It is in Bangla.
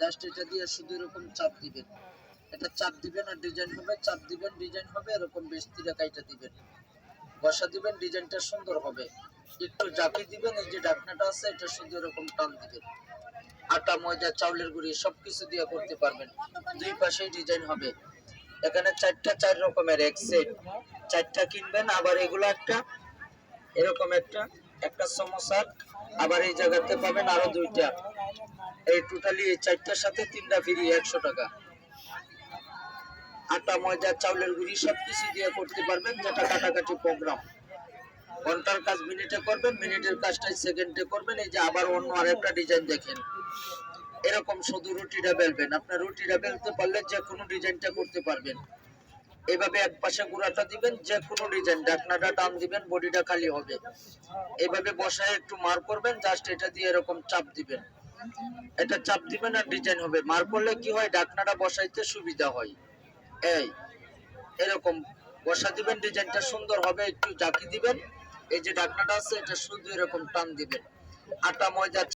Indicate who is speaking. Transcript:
Speaker 1: জাস্ট এটা দিয়ে শুধু এরকম চাপ দিবেন। এটা চাপ দিবেন আর ডিজাইন হবে, চাপ দিবেন ডিজাইন হবে, এরকম বেশ তিরা কাইটা দিবেন। বসা দিবেন ডিজাইনটা সুন্দর হবে। একটু জাপি দিবেন, এই যে ডাকনাটা আছে, এটা শুধু এরকম টান দিবেন। আটা, ময়দা, চাউলের গুঁড়ি, সবকিছু দিয়ে করতে পারবেন। দুই পাশেই ডিজাইন হবে। এখানে চারটা চার রকমের এক সেট চারটা কিনবেন, আবার এগুলো একটা, এরকম একটা একটা সমোসার, আবার এই জায়গাতে পাবেন আরও দুইটা। এই টোটালি চারটার সাথে তিনটা ফ্রি একশো টাকা। আটা, ময়দা, চাউলের গুঁড়ি দিয়ে করতে পারবেন, যেটা কাটাকাটি প্রোগ্রাম ঘণ্টার কাজ মিনিটে করবেন মিনিটের সেকেন্ডে করবেন, এই যে আবার অন্য ডিজাইন দেখেন। এরকম শুধু রুটিটা বেলবেন আপনার রুটিটা বেলতে পারলে যে কোনো ডিজাইনটা করতে পারবেন। এভাবে এক পাশে গুঁড়াটা দিবেন, যে কোনো ডিজাইন ডাকনাটা টান দিবেন, বডিটা খালি হবে। এভাবে বসায় একটু মার করবেন জাস্ট এটা দিয়ে এরকম চাপ দিবেন। এটা চাপ দিবেন আর ডিজাইন হবে। মার করলে কি হয়, ডাকনাটা বসাইতে সুবিধা হয়। এই, এরকম। বসা দিবেন, ডিজাইনটা সুন্দর হবে, একটু জাকি দিবেন। এই যে ডাকনাটা আছে, এটা শুধু এরকম টান দিবেন। আটা, ময়দা